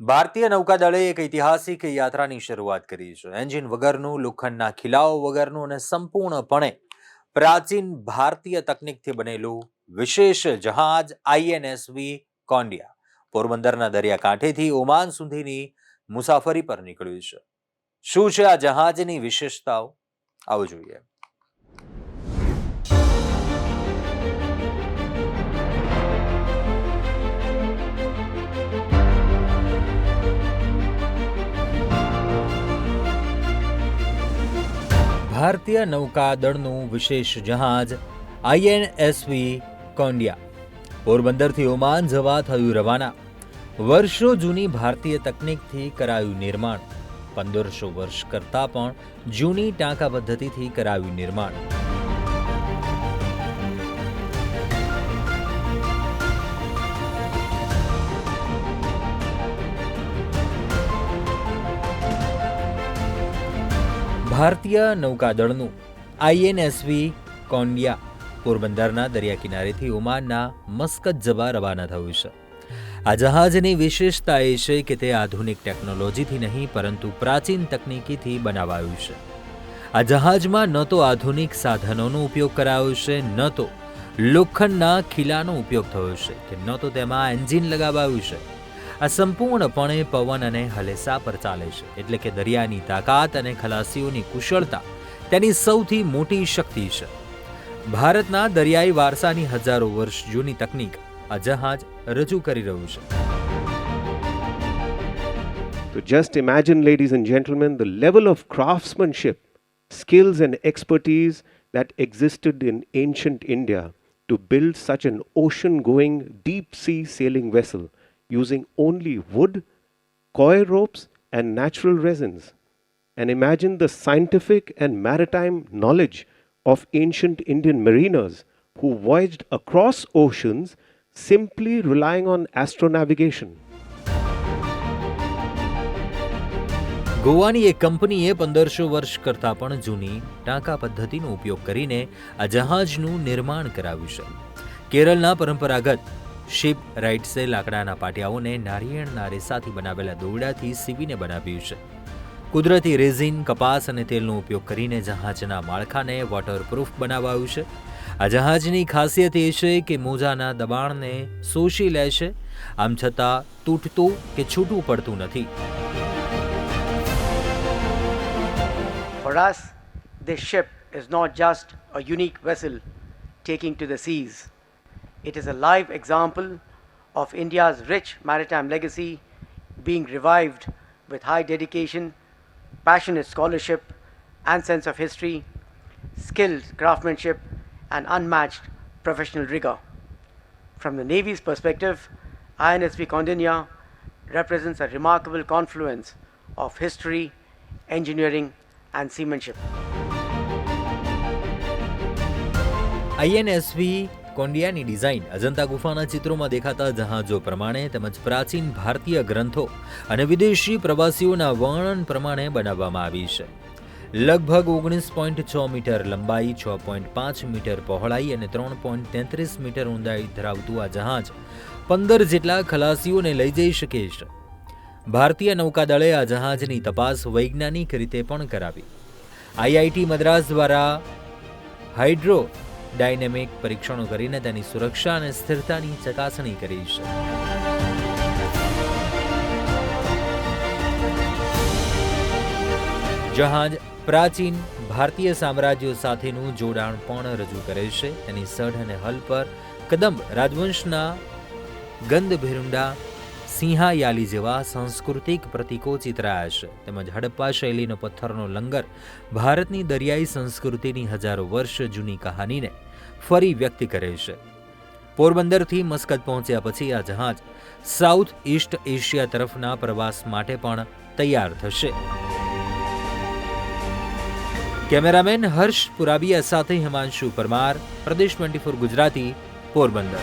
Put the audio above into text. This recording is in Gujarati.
ભારતીય નૌકાદળે એક ઐતિહાસિક યાત્રાની શરૂઆત કરી છે. એન્જિન વગરનું, લોખંડના ખીલાઓ વગરનું અને સંપૂર્ણપણે પ્રાચીન ભારતીય તકનિકથી બનેલું વિશેષ જહાજ આઈએનએસવી કોન્ડિયા પોરબંદરના દરિયાકાંઠેથી ઓમાન સુધીની મુસાફરી પર નીકળ્યું છે. શું છે આ જહાજની વિશેષતાઓ? આવું જોઈએ. ભારતીય નૌકાદળનું વિશેષ જહાજ આઈએનએસવી કોન્ડિયા પોરબંદરથી ઓમાન જવા થયું રવાના. વર્ષો જૂની ભારતીય તકનિકથી કરાયું નિર્માણ. પંદરસો વર્ષ કરતાં પણ જૂની ટાંકા પદ્ધતિથી કરાયું નિર્માણ. ભારતીય નૌકાદળનું આઈએનએસવી કોન્ડિયા પોરબંદરના દરિયા કિનારેથી ઓમાનના મસ્કત જવા રવાના થયું છે. આ જહાજની વિશેષતા એ છે કે તે આધુનિક ટેકનોલોજીથી નહીં, પરંતુ પ્રાચીન તકનીકીથી બનાવાયું છે. આ જહાજમાં ન તો આધુનિક સાધનોનો ઉપયોગ કરાયો છે, ન તો લોખંડના ખીલાનો ઉપયોગ થયો છે, કે ન તો તેમાં એન્જિન લગાવાયું છે. આ સંપૂર્ણપણે પવન અને હલેસા પર ચાલે છે એટલે કે દરિયાની તાકાત અને ખલાસીઓની કુશળતા તેની સૌથી મોટી શક્તિ છે ભારતના દરિયાઈ વારસાની હજારો વર્ષ જૂની તકનીક આ જહાજ રજૂ કરી રહ્યું છે So just imagine, ladies and gentlemen, the level of craftsmanship, skills, and expertise that existed in ancient India to build such an ocean going, deep sea sailing vessel using only wood, coir ropes, and natural resins. And imagine the scientific and maritime knowledge of ancient Indian mariners who voyaged across oceans simply relying on astronavigation. ગોવાની એક કંપનીએ પંદરસો વર્ષ કરતાં પણ જૂની ટાંકા પદ્ધતિનો ઉપયોગ કરીને આ જહાજનું નિર્માણ કરાવ્યું છે કેરળના પરંપરાગત શિપ રાઇટ્સે લાકડાના પાટિયાઓને નારિયેળના રેસાથી બનાવેલા દોરડાથી સીવીને બનાવ્યું છે. કુદરતી રેઝિન કપાસ અને તેલનો ઉપયોગ કરીને જહાજના માળખાને વોટરપ્રૂફ બનાવાયું છે. આ જહાજની ખાસિયત એ છે કે મોજાના દબાણને શોષી લે છે. આમ છતાં તૂટતું કે છૂટું પડતું નથી. For us, this ship is not just a unique vessel taking to. It is a live example of India's rich maritime legacy being revived with high dedication, passionate scholarship and sense of history, skilled craftsmanship and unmatched professional rigor. From the Navy's perspective, INSV Condinia represents a remarkable confluence of history, engineering and seamanship. INSV કોન્ડિયાની ડિઝાઇન અજંતા ગુફાના ચિત્રોમાં દેખાતા જહાજો પ્રમાણે તેમજ પ્રાચીન ભારતીય ગ્રંથો અને વિદેશી પ્રવાસીઓના વર્ણન પ્રમાણે બનાવવામાં આવી છે. લગભગ ઓગણીસ પોઈન્ટ છ મીટર લંબાઈ, છ પોઈન્ટ પાંચ મીટર પહોળાઈ અને ત્રણ પોઈન્ટ તેત્રીસ મીટર ઊંડાઈ ધરાવતું આ જહાજ પંદર જેટલા ખલાસીઓને લઈ જઈ શકે છે. ભારતીય નૌકાદળે આ જહાજની તપાસ વૈજ્ઞાનિક રીતે પણ કરાવી. આઈઆઈટી મદ્રાસ દ્વારા હાઇડ્રો ડાયનેમિક પરીક્ષણો કરીને તેની સુરક્ષા અને સ્થિરતાની ચકાસણી કરી છે. જહાજ પ્રાચીન ભારતીય સામ્રાજ્યો સાથેનું જોડાણ પણ રજૂ કરે છે. તેની સઢ અને હલ પર કદંબ રાજવંશના ગંધભેરુંડા સિંહાયાલી જેવા સાંસ્કૃતિક પ્રતીકો ચિતરાયા છે તેમજ હડપ્પા શૈલીનો પથ્થરનો લંગર ભારતની દરિયાઈ સંસ્કૃતિની હજારો વર્ષ જૂની કહાનીને ફરી વ્યક્ત કરે છે. પોરબંદરથી મસ્કત પહોંચ્યા પછી આ જહાજ સાઉથ ઈસ્ટ એશિયા તરફના પ્રવાસ માટે પણ તૈયાર થશે. કેમેરામેન હર્ષ પુરાબિયા સાથે હિમાંશુ પરમાર, પ્રદેશ ટ્વેન્ટી ગુજરાતી, પોરબંદર.